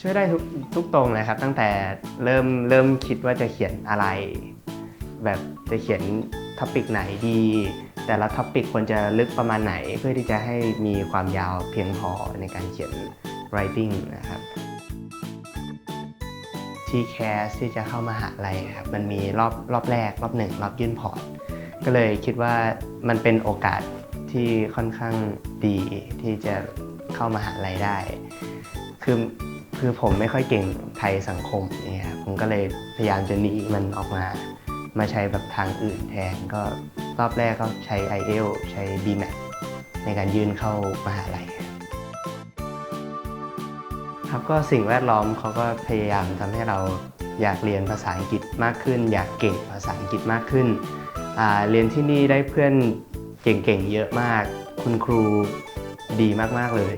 ช่วยได้ทุกทุกตรงเลยครับ ตั้งแต่เริ่มเริ่มคิดว่าจะเขียนอะไร แบบจะเขียนท็อปิกไหนดี แต่ละท็อปิกควรจะลึกประมาณไหน เพื่อที่จะให้มีความยาวเพียงพอในการเขียน writing นะครับที่แคสที่จะเข้ามาหาลัยครับมันมีรอบรอบแรก รอบหนึ่งรอบยื่นพอร์ต ก็เลยคิดว่ามันเป็นโอกาสที่ค่อนข้างดีที่จะเข้ามาหาลัยได้ คือ คือผมไม่ค่อยเก่งไทยสังคมเนี่ยครับผมก็เลยพยายามจะหนีมันออกมา มาใช้แบบทางอื่นแทนก็รอบแรกก็ใช้ i อ l ใช้ BMAT ในการยื่นเข้ามหาลัยครับก็สิ่งแวดล้อมเขาก็พยายามทำให้เราอยากเรียนภาษาอังกฤษมากขึ้น อยากเก่งภาษาอังกฤษมากขึ้น เรียนที่นี่ได้เพื่อนเก่งๆเยอะมาก คุณครูดีมากๆเลย